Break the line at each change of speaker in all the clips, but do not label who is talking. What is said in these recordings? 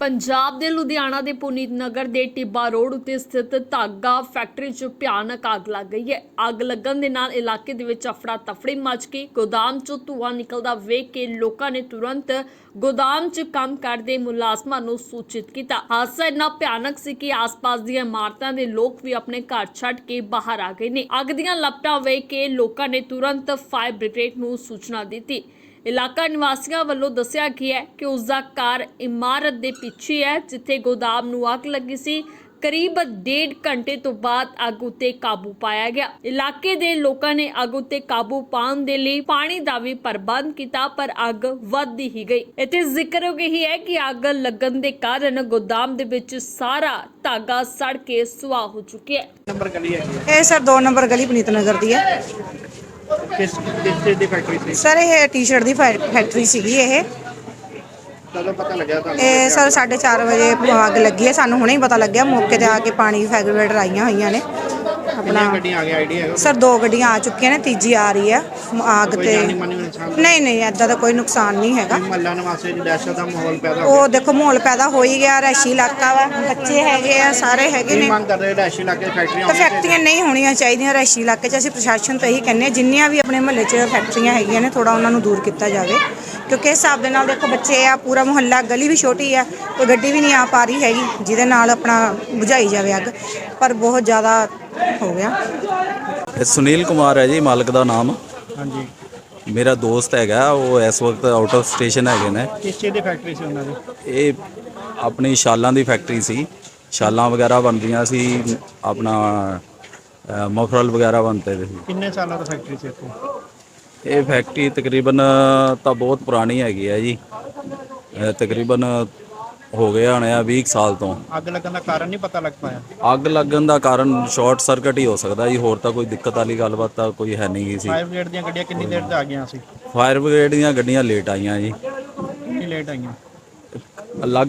ਪੰਜਾਬ ਦੇ ਲੁਧਿਆਣਾ ਦੇ ਪੁਨੀਤ ਨਗਰ ਦੇ ਟਿੱਬਾ ਰੋਡ ਉੱਤੇ ਸਥਿਤ ਧਾਗਾ ਫੈਕਟਰੀ 'ਚ ਭਿਆਨਕ ਅੱਗ ਲੱਗ ਗਈ ਹੈ। ਅੱਗ ਲੱਗਣ ਦੇ ਨਾਲ ਇਲਾਕੇ ਦੇ ਵਿੱਚ ਅਫੜਾ ਤਫੜੀ ਮਚ ਗਈ। ਗੋਦਾਮ 'ਚੋਂ ਧੂੰਆਂ ਨਿਕਲਦਾ ਵੇਖ ਕੇ ਲੋਕਾਂ ਨੇ ਤੁਰੰਤ ਗੋਦਾਮ 'ਚ ਕੰਮ ਕਰਦੇ ਮੁਲਾਜ਼ਮਾਂ ਨੂੰ ਸੂਚਿਤ ਕੀਤਾ। ਹਾਦਸਾ ਇੰਨਾ ਭਿਆਨਕ ਸੀ ਕਿ ਆਸ-ਪਾਸ ਦੀਆਂ ਇਮਾਰਤਾਂ ਦੇ ਲੋਕ ਵੀ ਆਪਣੇ ਘਰ ਛੱਡ ਕੇ ਬਾਹਰ ਆ ਗਏ ਨੇ। ਅੱਗ ਦੀਆਂ ਲਪਟਾਂ ਵੇਖ ਕੇ ਲੋਕਾਂ ਨੇ ਤੁਰੰਤ ਫਾਇਰ ਬ੍ਰਿਗੇਡ ਨੂੰ ਸੂਚਨਾ ਦਿੱਤੀ। ਇਲਾਕਾ ਨਿਵਾਸੀਆਂ ਵੱਲੋਂ ਦੱਸਿਆ ਗਿਆ ਹੈ ਕਿ ਉਸ ਦਾ ਘਰ ਇਮਾਰਤ ਦੇ ਪਿੱਛੇ ਹੈ ਜਿੱਥੇ ਗੋਦਾਮ ਨੂੰ ਅੱਗ ਲੱਗੀ ਸੀ। ਕਰੀਬ ਡੇਢ ਘੰਟੇ ਤੋਂ ਬਾਅਦ ਅੱਗ ਉੱਤੇ ਕਾਬੂ ਪਾਇਆ ਗਿਆ। ਇਲਾਕੇ ਦੇ ਲੋਕਾਂ ਨੇ ਅੱਗ ਉੱਤੇ ਕਾਬੂ ਪਾਉਣ ਦੇ ਲਈ ਪਾਣੀ ਦਾ ਵੀ ਪ੍ਰਬੰਧ ਕੀਤਾ ਪਰ ਅੱਗ ਵੱਧਦੀ ਹੀ ਗਈ। ਇੱਥੇ ਜ਼ਿਕਰਯੋਗ ਹੀ ਹੈ ਕਿ ਅੱਗ ਲੱਗਣ ਦੇ ਕਾਰਨ ਗੋਦਾਮ ਦੇ ਵਿੱਚ ਸਾਰਾ ਧਾਗਾ ਸੜ ਕੇ ਸੁਆਹ ਹੋ ਚੁੱਕਿਆ ਹੈ।
ਨੰਬਰ ਗਲੀ ਹੈ।
ਇਹ ਸਰ 2 ਨੰਬਰ ਗਲੀ ਪਨੀਤ ਨਗਰ ਦੀ ਹੈ।
ਕਿਸ ਕਿਸ ਚੀਜ਼ ਦੀ ਫੈਕਟਰੀ ਸੀ?
ਸਰ ਇਹ ਟੀ-ਸ਼ਰਟ ਦੀ ਫੈ- ਫੈਕਟਰੀ ਸੀਗੀ ਇਹ।
ਕਦੋਂ ਪਤਾ ਲੱਗਿਆ ਤੁਹਾਨੂੰ?
ਇਹ ਸਰ 4:30 ਵਜੇ ਅੱਗ ਲੱਗੀ ਹੈ ਸਾਨੂੰ ਹੁਣੇ ਹੀ ਪਤਾ ਲੱਗਿਆ। ਮੌਕੇ ਤੇ ਆ ਕੇ ਪਾਣੀ ਦੀ ਫੈਗਰੇਟਰ ਆਈਆਂ ਹੋਈਆਂ ਨੇ। ਆਪਣਾ
ਗੱਡੀਆਂ ਆ ਗਿਆ ਆਈਡੀਆ ਹੈਗਾ
ਸਰ ਦੋ ਗੱਡੀਆਂ ਆ ਚੁੱਕੀਆਂ ਨੇ ਤੀਜੀ ਆ ਰਹੀ ਹੈ
ਕੋਈ
ਤੇ
ਜਾਨੀ ਮਾਨੀ ਨੁਕਸਾਨ
ਨਹੀਂ ਨਹੀਂ ਐਦਾਂ ਦਾ ਕੋਈ ਨੁਕਸਾਨ ਨਹੀਂ ਹੈਗਾ।
ਮਹੱਲਾ ਨਿਵਾਸੀ ਦੀ ਦਹਿਸ਼ਤ ਦਾ ਮਾਹੌਲ ਪੈਦਾ ਹੋ
ਉਹ ਦੇਖੋ ਮਾਹੌਲ ਪੈਦਾ ਹੋ ਹੀ ਗਿਆ ਰੈਸ਼ੀ ਇਲਾਕਾ ਵਾ ਬੱਚੇ ਹੈਗੇ ਆ ਸਾਰੇ ਹੈਗੇ ਨੇ।
ਮੰਗ ਕਰ ਰਹੇ ਰੈਸ਼ੀ ਇਲਾਕੇ 'ਚ ਫੈਕਟਰੀਆਂ
ਤਾਂ ਫੈਕਟਰੀਆਂ ਨਹੀਂ ਹੋਣੀਆਂ ਚਾਹੀਦੀਆਂ ਰੈਸ਼ੀ ਇਲਾਕੇ 'ਚ ਅਸੀਂ ਪ੍ਰਸ਼ਾਸਨ ਤੋਂ ਇਹੀ ਕਹਿੰਦੇ ਹਾਂ ਜਿੰਨੀਆਂ ਵੀ ਆਪਣੇ ਮਹੱਲੇ 'ਚ ਫੈਕਟਰੀਆਂ ਹੈਗੀਆਂ ਨੇ ਥੋੜਾ ਉਹਨਾਂ ਨੂੰ ਦੂਰ ਕੀਤਾ ਜਾਵੇ। ਕਿਉਂਕਿ ਇਸ ਹਿਸਾਬ ਦੇ ਨਾਲ ਦੇਖੋ ਬੱਚੇ ਆ ਪੂਰਾ ਮੁਹੱਲਾ ਗਲੀ ਵੀ ਛੋਟੀ ਆ ਕੋਈ ਗੱਡੀ ਵੀ ਨਹੀਂ ਆ ਪਾ ਰਹੀ ਹੈਗੀ ਜਿਹਦੇ ਨਾਲ ਆਪਣਾ ਬੁਝਾਈ ਜਾਵੇ ਅੱਗ। ਪਰ ਬਹੁਤ ਜ਼ਿਆਦਾ ਹੋ ਗਿਆ।
ਇਹ ਸੁਨੀਲ ਕੁਮਾਰ ਹੈ ਜੀ ਮਾਲਕ ਦਾ ਨਾਮ।
ਹਾਂਜੀ।
ਮੇਰਾ ਦੋਸਤ ਹੈਗਾ ਉਹ ਇਸ ਵਕਤ ਆਊਟ ਆਫ ਸਟੇਸ਼ਨ ਹੈਗੇ ਨੇ।
ਕਿਸ ਚੀਜ਼ ਦੀ ਫੈਕਟਰੀ ਸੀ ਉਹਨਾਂ ਦੀ?
ਇਹ ਆਪਣੀ ਸ਼ਾਲਾਂ ਦੀ ਫੈਕਟਰੀ ਸੀ। ਸ਼ਾਲਾਂ ਵਗੈਰਾ ਬਣਦੀਆਂ ਸੀ ਆਪਣਾ ਮਫਰਲ ਵਗੈਰਾ ਬਣਦੇ ਸੀ।
ਕਿੰਨੇ ਸਾਲਾਂ ਤੋਂ ਫੈਕਟਰੀ ਸੀ ਇੱਥੇ?
ਇਹ ਫੈਕਟਰੀ ਤਕਰੀਬਨ ਤਾਂ ਬਹੁਤ ਪੁਰਾਣੀ ਹੈਗੀ ਹੈ ਜੀ। ਤਕਰੀਬਨ ਹੋ ਗਿਆ ਹੋਣੇ ਆ 20 ਕੁ ਸਾਲ ਤੋਂ।
ਅੱਗ ਲੱਗਣ ਦਾ ਕਾਰਨ ਨਹੀਂ ਪਤਾ ਲੱਗ ਪਾਇਆ?
ਅੱਗ ਲੱਗਣ ਦਾ ਕਾਰਨ ਸ਼ਾਰਟ ਸਰਕਟ ਹੀ ਹੋ ਸਕਦਾ ਜੀ ਹੋਰ ਤਾਂ ਕੋਈ ਦਿੱਕਤ ਵਾਲੀ ਗੱਲਬਾਤ ਤਾਂ ਕੋਈ ਹੈ ਨਹੀਂ ਗੀ ਸੀ।
ਫਾਇਰ ਬ੍ਰਿਗੇਡ ਦੀਆਂ ਗੱਡੀਆਂ ਕਿੰਨੀ ਦੇਰ 'ਚ ਆ ਗਈਆਂ ਸੀ?
ਫਾਇਰ ਬ੍ਰਿਗੇਡ ਦੀਆਂ ਗੱਡੀਆਂ ਲੇਟ ਆਈਆਂ ਜੀ।
ਕਿੰਨੀ ਲੇਟ ਆਈਆਂ?
ਅਲੱਗ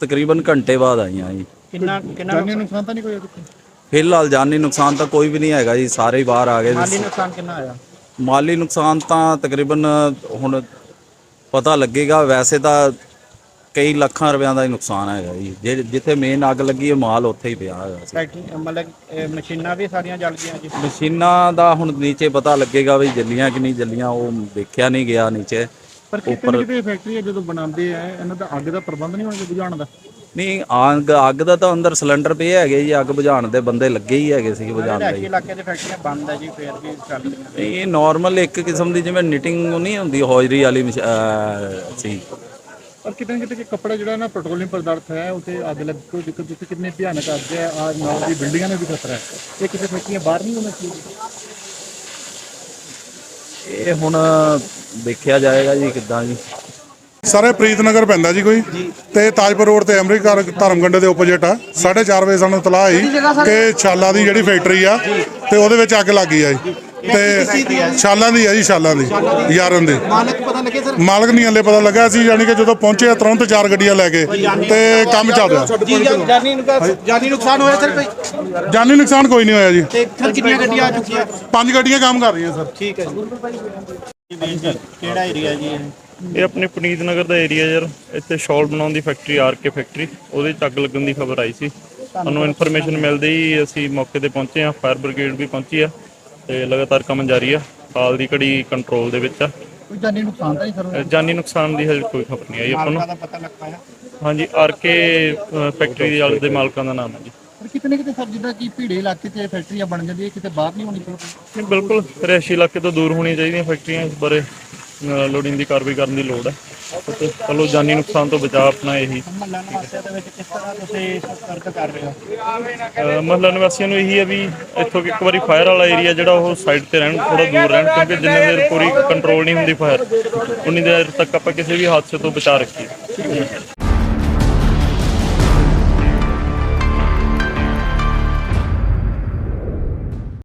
ਤਕਰੀਬਨ ਘੰਟੇ ਬਾਅਦ ਆਈਆਂ ਜੀ।
ਕਿੰਨਾ ਕਿੰਨਾ ਨੁਕਸਾਨ ਤਾਂ ਨਹੀਂ ਕੋਈ
ਫਿਲਹਾਲ ਜਾਨੀ ਨੁਕਸਾਨ ਤਾਂ ਕੋਈ ਵੀ ਨਹੀਂ ਹੈਗਾ ਜੀ ਸਾਰੇ ਹੀ ਬਾਹਰ ਆ ਗਏ
ਮਾਲੀ ਨੁਕਸਾਨ ਕਿੰਨਾ ਆਇਆ?
ਮਾਲੀ ਨੁਕਸਾਨ ਤਾਂ ਤਕਰੀਬਨ ਹੁਣ ਪਤਾ ਲੱਗੇਗਾ ਵੈਸੇ ਤਾਂ ਕਈ ਲੱਖਾਂ ਰੁਪਿਆਂ ਦਾ ਹੀ ਨੁਕਸਾਨ ਹੈਗਾ ਜੀ। ਜਿੱਥੇ ਮੇਨ ਅੱਗ ਲੱਗੀ ਹੈ ਮਾਲ ਉੱਥੇ ਹੀ ਪਿਆ ਹੈਗਾ ਸੀ।
ਫੈਕਟਰੀ ਮਤਲਬ ਇਹ ਮਸ਼ੀਨਾਂ ਵੀ ਸਾਰੀਆਂ ਜਲ ਗਈਆਂ ਜੀ?
ਮਸ਼ੀਨਾਂ ਦਾ ਹੁਣ ਨੀਚੇ ਪਤਾ ਲੱਗੇਗਾ ਵੀ ਜੱਲੀਆਂ ਕਿ ਨਹੀਂ ਜੱਲੀਆਂ ਉਹ ਦੇਖਿਆ ਨਹੀਂ ਗਿਆ ਨੀਚੇ।
ਪਰ ਕਿਤੇ ਨਾ ਕਿਤੇ ਫੈਕਟਰੀ ਜਦੋਂ ਬਣਾਉਂਦੇ ਆ ਇਹਨਾਂ ਦਾ ਅੱਗ ਦਾ ਪ੍ਰਬੰਧ ਨਹੀਂ ਹੋਣਾ ਬੁਝਾਉਣ ਦਾ?
ਨਹੀਂ ਅੱਗ ਅੱਗ ਦਾ ਤਾਂ ਅੰਦਰ ਸਿਲੰਡਰ ਪਏ ਹੈਗੇ ਜੀ ਅੱਗ ਬੁਝਾਉਣ ਦੇ ਬੰਦੇ ਲੱਗੇ ਹੀ ਹੈਗੇ ਸੀ ਬੁਝਾਉਣ ਲਈ।
ਇਲਾਕੇ ਦੇ ਫੈਕਟਰੀਆਂ ਬੰਦ ਹੈ ਜੀ ਫੇਰ ਵੀ ਚੱਲ ਰਹੀਆਂ
ਇਹ ਨਾਰਮਲ ਇੱਕ ਕਿਸਮ ਦੀ ਜਿਵੇਂ ਨਿਟਿੰਗ ਨਹੀਂ ਹੁੰਦੀ ਹੌਜਰੀ ਵਾਲੀ ਮਸ਼- ਅਹ ਸੀ।
ਪਰ ਕਿਤੇ ਨਾ ਕਿਤੇ ਕਿ ਕੱਪੜਾ ਜਿਹੜਾ ਨਾ ਪੈਟਰੋਲੀਅਮ ਪਦਾਰਥ ਹੈ ਉਤੇ ਅੱਗ ਲੱਗ ਕੋਈ ਦਿੱਕਤ ਜਿੱਥੇ ਕਿੰਨੇ ਭਿਆਨਕ ਅੱਗ ਹੈ ਆ ਨਾਲ ਦੀ ਬਿਲਡਿੰਗਾਂ ਨੇ ਵੀ ਖਤਰਾ ਹੈ। ਇਹ ਕਿਸੇ ਫੈਕਟਰੀਆਂ ਬਾਹਰ ਨਹੀਂ ਹੋਣਾ ਚਾਹੀਦਾ।
ਇਹ ਹੁਣ ਦੇਖਿਆ ਜਾਏਗਾ ਜੀ ਕਿੱਦਾਂ ਜੀ।
ਸਾਰੇ ਪ੍ਰੀਤਨਗਰ ਪੈਂਦਾ ਜੀ ਕੋਈ? ਤੇ ਤਾਜਪੁਰ ਰੋਡ ਤੇ ਅਮਰੀਕਾ ਧਰਮਗੰਡੇ ਦੇ ਆਪੋਜ਼ਿਟ ਆ। 4:30 ਵਜੇ ਸਾਨੂੰ ਤਲਾਹ ਆਈ ਕਿ ਛਾਲਾ ਦੀ ਜਿਹੜੀ ਫੈਕਟਰੀ ਆ ਤੇ ਉਹਦੇ ਵਿੱਚ ਅੱਗ ਲੱਗੀ ਆ ਜੀ। ਤੇ ਛਾਲਾਂ ਦੀ ਆ ਜੀ ਛਾਲਾਂ ਦੀ ਯਾਰਨ ਦੇ।
ਮਾਲਕ ਪਤਾ ਲੱਗੇ ਸਰ?
ਮਾਲਕ ਨਹੀਂ ਹਲੇ ਪਤਾ ਲੱਗਾ ਸੀ ਯਾਨੀ ਕਿ ਜਦੋਂ ਪਹੁੰਚੇ ਆ ਤੁਰੰਤ ਚਾਰ ਗੱਡੀਆਂ ਲੈ ਕੇ ਤੇ ਕੰਮ ਚੱਲ ਰਿਹਾ।
ਜਾਨੀ ਨੁਕਸਾਨ ਜਾਨੀ ਨੁਕਸਾਨ ਹੋਇਆ ਸਰ ਕੋਈ?
ਜਾਨੀ ਨੁਕਸਾਨ ਕੋਈ ਨਹੀਂ ਹੋਇਆ ਜੀ।
ਤੇ ਸਰ ਕਿੰਨੀਆਂ ਗੱਡੀਆਂ ਆ ਚੁੱਕੀਆਂ?
ਪੰਜ ਗੱਡੀਆਂ ਕੰਮ ਕਰ ਰਹੀਆਂ ਸਰ।
ਠੀਕ ਹੈ ਜੀ। ਕਿਹੜਾ ਏਰੀਆ ਜੀ ਇਹ?
ਆਪਣੇ ਪੁਨੀਤ ਨਗਰ ਦਾ ਏਰੀਆ ਯਾਰ। ਇੱਥੇ ਸ਼ਾਲ ਬਣਾਉਣ ਦੀ ਫੈਕਟਰੀ ਆਰ ਕੇ ਫੈਕਟਰੀ ਉਹਦੇ ਚ ਅੱਗ ਲੱਗਣ ਦੀ ਖਬਰ ਆਈ ਸੀ। ਸਾਨੂੰ ਇਨਫੋਰਮੇਸ਼ਨ ਮਿਲਦੇ ਹੀ ਅਸੀਂ ਮੌਕੇ ਤੇ ਪਹੁੰਚੇ ਆ ਫਾਇਰ ਬ੍ਰਿਗੇਡ ਵੀ ਪਹੁੰਚੀ ਆ। ਤੇ ਲਗਾਤਾਰ ਕੰਮ ਜਾਰੀ ਆ। ਹਾਲ ਦੀ ਘੜੀ ਕੰਟਰੋਲ ਦੇ ਵਿੱਚ ਆ।
ਕੋਈ ਜਾਨੀ ਨੁਕਸਾਨ ਤਾਂ ਨਹੀਂ ਸਰ?
ਅ, ਜਾਨੀ ਨੁਕਸਾਨ ਦੀ ਹਜੇ ਕੋਈ ਖਬਰ ਨਹੀਂ ਆਈ ਆਪਾਂ ਨੂੰ।
ਮਾਲਕਾਂ ਦਾ ਪਤਾ ਲੱਗ ਪਾਇਆ
ਹਾਂਜੀ ਆਰ ਕੇ ਫੈਕਟਰੀ ਦੇ ਵਾਲੇ ਦੇ ਮਾਲਕਾਂ ਦਾ ਨਾਮ ਹੈ ਜੀ।
ਪਰ ਕਿਤੇ ਨਾ ਕਿਤੇ ਸਰ ਜਿੱਦਾਂ ਕਿ ਭੀੜੇ ਇਲਾਕੇ 'ਚ ਫੈਕਟਰੀਆਂ ਬਣ ਜਾਂਦੀਆਂ ਕਿਤੇ ਬਾਹਰ ਨਹੀਂ ਹੋਣੀ ਚਾਹੀਦੀ
ਨਹੀਂ ਬਿਲਕੁਲ ਰਿਹਾਇਸ਼ੀ ਇਲਾਕੇ ਤੋਂ ਦੂਰ ਹੋਣੀਆਂ ਚਾਹੀਦੀਆਂ ਫੈਕਟਰੀਆਂ ਇਸ ਬਾਰੇ ਅ, ਲੋੜੀਂਦੀ ਕਾਰਵਾਈ ਕਰਨ ਦੀ ਲੋੜ ਹੈ ਤੇ ਚਲੋ ਜਾਨੀ ਨੁਕਸਾਨ ਤੋਂ ਬਚਾਅ ਆਪਣਾ ਇਹੀ।
ਮਹੱਲਾ ਨਿਵਾਸੀਆਂ ਦੇ ਵਿੱਚ ਕਿਸ ਤਰ੍ਹਾਂ ਤੁਸੀਂ ਸੰਪਰਕ ਕਰ ਰਹੇ ਹੋ
ਮਹੱਲਾ ਨਿਵਾਸੀਆਂ ਨੂੰ ਇਹੀ ਹੈ ਵੀ ਇੱਥੋਂ ਇੱਕ ਵਾਰੀ ਫਾਇਰ ਵਾਲਾ ਏਰੀਆ ਜਿਹੜਾ ਉਹ ਸਾਈਡ ਤੇ ਰਹਿਣ ਥੋੜਾ ਦੂਰ ਰਹਿਣ, ਕਿਉਂਕਿ ਜਿੰਨਾ ਦੇਰ ਪੂਰੀ ਕੰਟਰੋਲ ਨਹੀਂ ਹੁੰਦੀ ਫਾਇਰ ਉਨੀ ਦੇਰ ਤੱਕ ਆਪਾਂ ਕਿਸੇ ਵੀ ਹਾਦਸੇ ਤੋਂ ਬਚਾ ਰੱਖੀਏ।